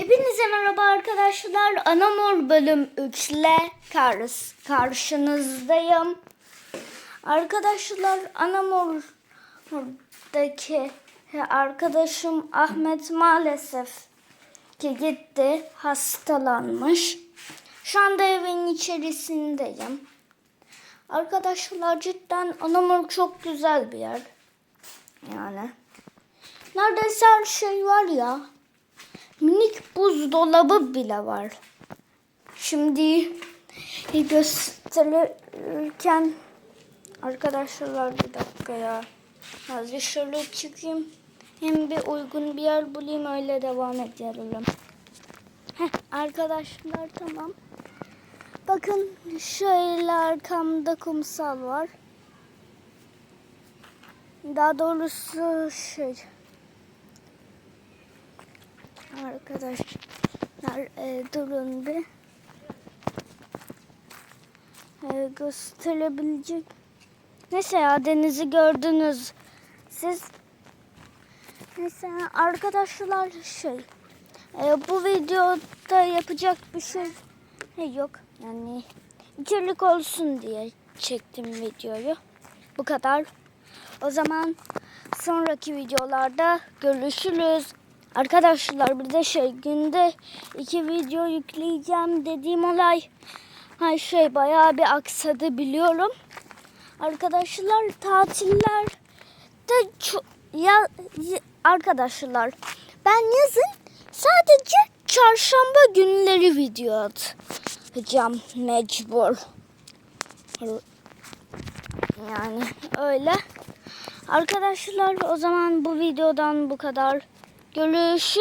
Hepinize merhaba arkadaşlar. Anamur bölüm 3 ile kar- karşınızdayım. Arkadaşlar Anamur'daki arkadaşım Ahmet maalesef ki gitti. Hastalanmış. Şu anda evin içerisindeyim. Arkadaşlar cidden Anamur çok güzel bir yer. Yani. Neredeyse her şey var ya. Minik buzdolabı bile var. Şimdi gösterirken arkadaşlar bir dakika ya. Azıcık şöyle çıkayım. Hem bir uygun bir yer bulayım öyle devam edelim. Heh, arkadaşlar tamam. Bakın şöyle arkamda kumsal var. Daha doğrusu şey Arkadaşlar e, durun bir. E, gösterebilecek. Neyse ya denizi gördünüz. Siz Neyse arkadaşlar şey e, bu videoda yapacak bir şey yok. Yani içerik olsun diye çektim videoyu. Bu kadar. O zaman sonraki videolarda görüşürüz. Arkadaşlar bir de şey günde iki video yükleyeceğim dediğim olay hay şey bayağı bir aksadı biliyorum. Arkadaşlar tatiller de ya, y- arkadaşlar ben yazın sadece çarşamba günleri video atacağım mecbur. Yani öyle. Arkadaşlar o zaman bu videodan bu kadar. Görüşürüz.